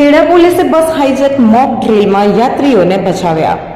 ખેડા પોલીસે bus hijack mock ડ્રીલમાં યાત્રીઓને બચાવ્યા.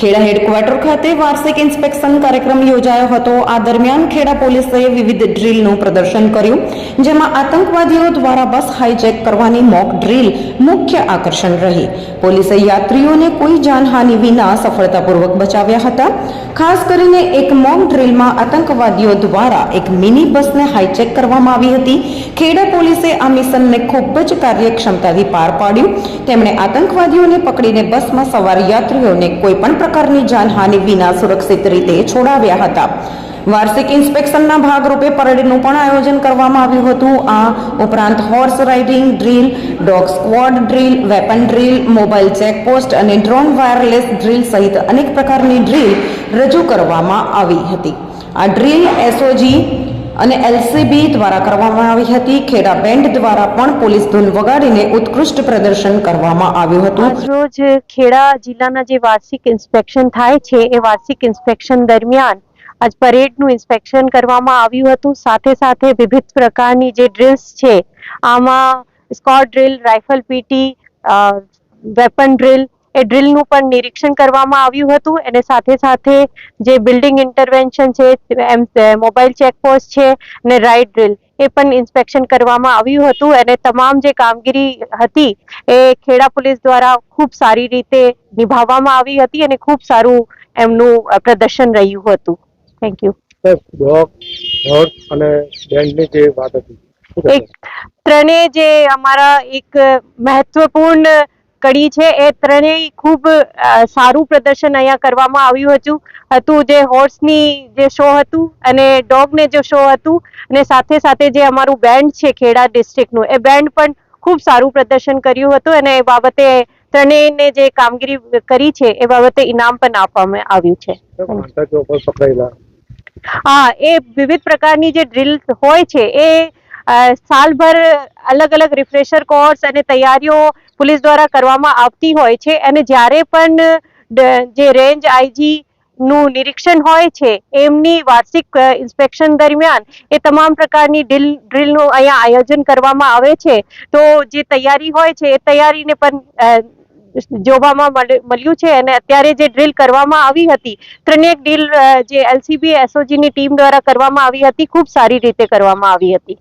ખેડા હેડક્વાર્ટર ખાતે વાર્ષિક ઇન્સ્પેક્શન કાર્યક્રમ યોજાયો હતો. આ દરમિયાન ખેડા પોલીસે વિવિધ ડ્રીલનું પ્રદર્શન કર્યું, જેમાં આતંકવાદીઓ દ્વારા બસ હાઇજેક કરવાની મોક ડ્રીલ મુખ્ય આકર્ષણ રહી. પોલીસે યાત્રીઓને કોઈ જાનહાનિ વિના સફળતાપૂર્વક બચાવ્યા હતા. ખાસ કરીને એક મોક ડ્રીલમાં આતંકવાદીઓ દ્વારા એક મિની બસને હાઇજેક કરવામાં આવી હતી. ખેડા પોલીસે આ મિશનને ખૂબ જ કાર્યક્ષમતાથી પાર પાડ્યું. તેમણે આતંકવાદીઓને પકડીને બસમાં સવાર યાત્રીઓને કોઈ પણ પ્રકારની જાનહાનિ વિના સુરક્ષિત રીતે છોડાવ્યા હતા. વાર્ષિક ઇન્સ્પેક્શનના ભાગરૂપે પરેડનું પણ આયોજન કરવામાં આવ્યું હતું. આ ઉપરાંત horse riding drill, dog squad drill, weapon drill, mobile checkpost અને ડ્રોન વાયરલેસ ડ્રીલ સહિત અનેક પ્રકારની ડ્રીલ રજૂ કરવામાં આવી હતી. આ ડ્રીલ એસઓજી અને એલસીબી દ્વારા કરવામાં આવી હતી. ખેડા બેન્ડ દ્વારા પણ પોલીસ ધૂન વગાડીને ઉત્કૃષ્ટ પ્રદર્શન કરવામાં આવ્યું હતું. રોજ ખેડા જિલ્લાના જે વાર્ષિક ઇન્સ્પેક્શન થાય છે, એ વાર્ષિક ઇન્સ્પેક્શન દરમિયાન આજ પરેડનું ઇન્સ્પેક્શન કરવામાં આવ્યું હતું. સાથે સાથે વિવિધ પ્રકારની જે ડ્રિલ્સ છે, આમાં Scott drill, rifle PT weapon drill એ ડ્રિલનું પણ નિરીક્ષણ કરવામાં આવ્યું હતું. અને સાથે સાથે જે બિલ્ડિંગ ઇન્ટરવેન્શન છે એમ મોબાઈલ ચેકપોસ્ટ છે અને રાઇટ ડ્રિલ એ પણ ઇન્સ્પેક્શન કરવામાં આવ્યું હતું. અને તમામ જે કામગીરી હતી એ ખેડા પોલીસ દ્વારા ખૂબ સારી રીતે નિભાવવામાં આવી હતી અને ખૂબ સારું એમનું પ્રદર્શન રહ્યું હતું. થેન્ક યુ ડોગ હોર્સ અને બેન્ડની જે વાત હતી. એક ત્રણેય જે અમારા એક મહત્વપૂર્ણ કડી છે. એ ત્રણેય ખૂબ સારું પ્રદર્શન અહીંયા કરવામાં આવ્યું હતું. હતું જે હોર્સની જે શો હતું અને ડોગને જે શો હતું અને સાથે સાથે જે અમારું બેન્ડ છે ખેડા ડિસ્ટ્રિક્ટનું એ બેન્ડ પણ ખૂબ સારું પ્રદર્શન કર્યું હતું અને એ બાબતે ત્રણેયને જે કામગીરી કરી છે એ બાબતે ઇનામ પણ આપવામાં આવ્યું છે. હા એ વિવિધ પ્રકારની જે ડ્રિલ હોય છે એ સાલભર અલગ અલગ રિફ્રેશર કોર્સ અને તૈયારીઓ પોલીસ દ્વારા કરવામાં આવતી હોય છે અને જ્યારે પણ જે રેન્જ આઈજી નું નિરીક્ષણ હોય છે, એમની વાર્ષિક ઇન્સ્પેક્શન દરમિયાન એ તમામ પ્રકારની ડ્રીલ ડ્રીલનું અહીંયા આયોજન કરવામાં આવે છે. તો જે તૈયારી હોય છે, એ તૈયારીને પણ જોવામાં મળે- મળ્યું છે અને અત્યારે જે ડ્રીલ કરવામાં આવી હતી, ત્રણેક ડીલ જે એલસીબી એસઓજીની ટીમ દ્વારા કરવામાં આવી હતી, ખૂબ સારી રીતે કરવામાં આવી હતી.